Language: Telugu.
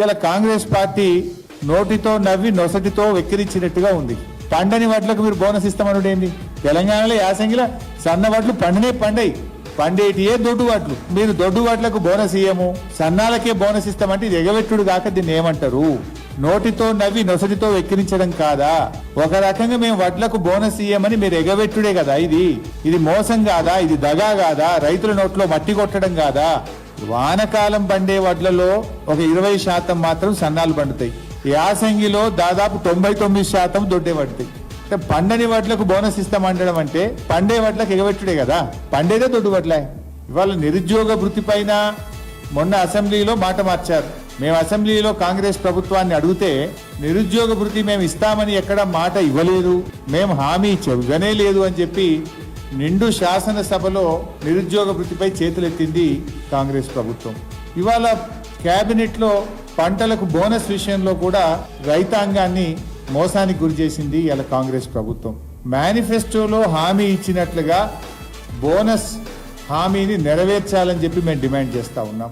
ఇలా కాంగ్రెస్ పార్టీ నోటితో నవ్వి నొసటితో వెక్కిరించినట్టుగా ఉంది. పండని వడ్లకు మీరు బోనస్ ఇస్తామనుడు ఏంది? తెలంగాణలో యాసంగిలో సన్న వడ్లు పండనే పండయి పండేటియే దొడ్డు వడ్లు మీరు దొడ్డు వాట్లకు బోనస్ ఇయ్యము. సన్నాలకే బోనస్ ఇస్తామంటే ఇది ఎగవెట్టుడు కాక దీన్ని ఏమంటారు? నోటితో నవ్వి నొసటితో వెక్కిరించడం కాదా? ఒక రకంగా మేము వడ్లకు బోనస్ ఇయ్యమని మీరు ఎగవెట్టుడే కదా ఇది. ఇది మోసం కాదా? ఇది దగా కాదా? రైతుల నోట్లో మట్టి కొట్టడం కాదా? వానకాలం పండే వడ్లలో ఒక ఇరవై శాతం మాత్రం సన్నాలు పండుతాయి. యాసంగిలో దాదాపు తొంభై తొమ్మిది శాతం దొడ్డే పడతాయి. అంటే పండని వడ్లకు బోనస్ ఇస్తామంటడం అంటే పండే వడ్లకు ఎగబెట్టుడే కదా. పండేదే దొడ్డు వడ్లే ఇవాళ నిరుద్యోగ వృత్తి పైన మొన్న అసెంబ్లీలో మాట మార్చారు. మేము అసెంబ్లీలో కాంగ్రెస్ ప్రభుత్వాన్ని అడిగితే నిరుద్యోగ వృత్తి మేము ఇస్తామని ఎక్కడ మాట ఇవ్వలేదు. మేము హామీ ఇవ్వనే లేదు అని చెప్పి నిండు శాసనసభలో నిరుద్యోగ వృత్తిపై చేతులెత్తింది కాంగ్రెస్ ప్రభుత్వం. ఇవాళ క్యాబినెట్లో పంటలకు బోనస్ విషయంలో కూడా రైతాంగాన్ని మోసానికి గురి చేసింది ఇలా కాంగ్రెస్ ప్రభుత్వం. మేనిఫెస్టోలో హామీ ఇచ్చినట్లుగా బోనస్ హామీని నెరవేర్చాలని చెప్పి మేము డిమాండ్ చేస్తూ ఉన్నాం.